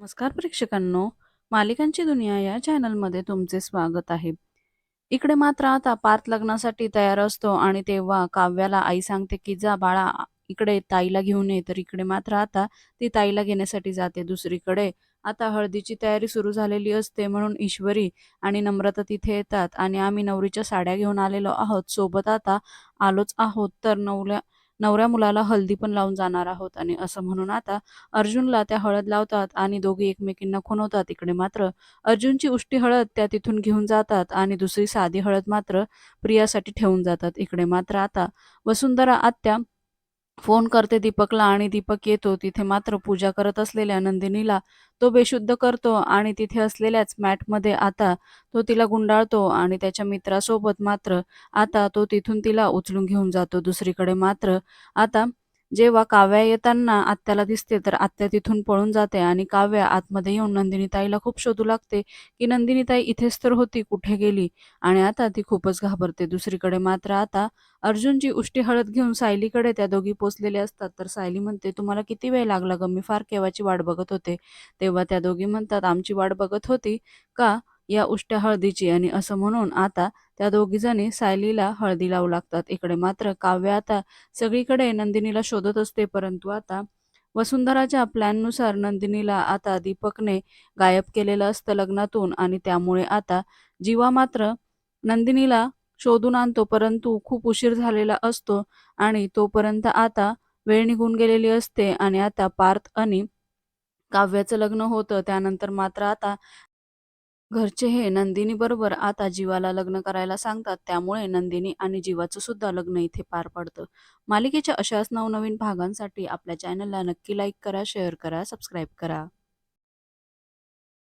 नमस्कार प्रेक्षकांनो. मालिकांची दुनिया या चॅनलमध्ये तुमचे स्वागत आहे. इकडे मात्र आता पार्थ लग्नासाठी तयार असतो आणि तेव्हा काव्याला आई सांगते की जा बाळा इकडे ताईला घेऊन ये. तर इकडे मात्र आता ती ताईला घेण्यासाठी जाते दुसरीकडे. आता हळदीची तयारी सुरू झालेली असते म्हणून ईश्वरी आणि नम्रता तिथे येतात आणि आम्ही नवरीच्या साड्या घेऊन आलेलो आहोत. सोबत आता आलोच आहोत. तर नवल्या नवऱ्या मुलाला हल्दी पण लावून जाणार आहोत. आणि असं म्हणून आता अर्जुनला त्या हळद लावतात आणि दोघी एकमेकींना खुनवतात इकडे मात्र अर्जुनची उष्टी हळद त्या तिथून घेऊन जातात आणि दुसरी साधी हळद मात्र प्रियासाठी ठेवून जातात. इकडे मात्र आता वसुंधरा आत्या फोन करते दीपकला आणि दीपक येतो. तिथे मात्र पूजा करत असलेल्या नंदिनीला तो बेशुद्ध करतो आणि तिथे असलेल्याच मॅटमध्ये आता तो तिला गुंडाळतो आणि त्याच्या मित्रासोबत मात्र आता तो तिथून तिला उचलून घेऊन जातो. दुसरीकडे मात्र आता जेव्हा काव्या येताना आत्याला दिसते तर आत्या तिथून पळून जाते आणि काव्या आतमध्ये येऊन नंदिनीताईला खूप शोधू लागते की नंदिनीताई इथेच तर होती कुठे गेली? आणि आता ती खूपच घाबरते. दुसरीकडे मात्र आता अर्जुनची उष्टी हळद घेऊन सायलीकडे त्या दोघी पोचलेले असतात. तर सायली म्हणते तुम्हाला किती वेळ लागला ग? मी फार केव्हाची वाट बघत होते. तेव्हा त्या दोघी म्हणतात आमची वाट बघत होती का या उष्ट्या हळदीची? आणि असं म्हणून आता त्या दोघी जणी सायलीला हळदी लावू लागतात. इकडे मात्र काव्य आता सगळीकडे नंदिनीला शोधत असते परंतु आता वसुंधराच्या प्लॅननुसार नंदिनीला आता दीपकने गायब केलेलं असतं लग्नातून आणि त्यामुळे आता जीवा मात्र नंदिनीला शोधून आणतो परंतु खूप उशीर झालेला असतो आणि तोपर्यंत आता वेळ निघून गेलेली असते आणि आता पार्थ आणि काव्याचं लग्न होतं. त्यानंतर मात्र आता घरचे हे नंदिनी बरोबर आता जीवाला लग्न करायला सांगतात त्यामुळे नंदिनी आणि जीवाचं सुद्धा लग्न इथे पार पडतं. मालिकेच्या अशाच नवनवीन भागांसाठी आपल्या चॅनलला नक्की लाईक करा शेअर करा सबस्क्राईब करा.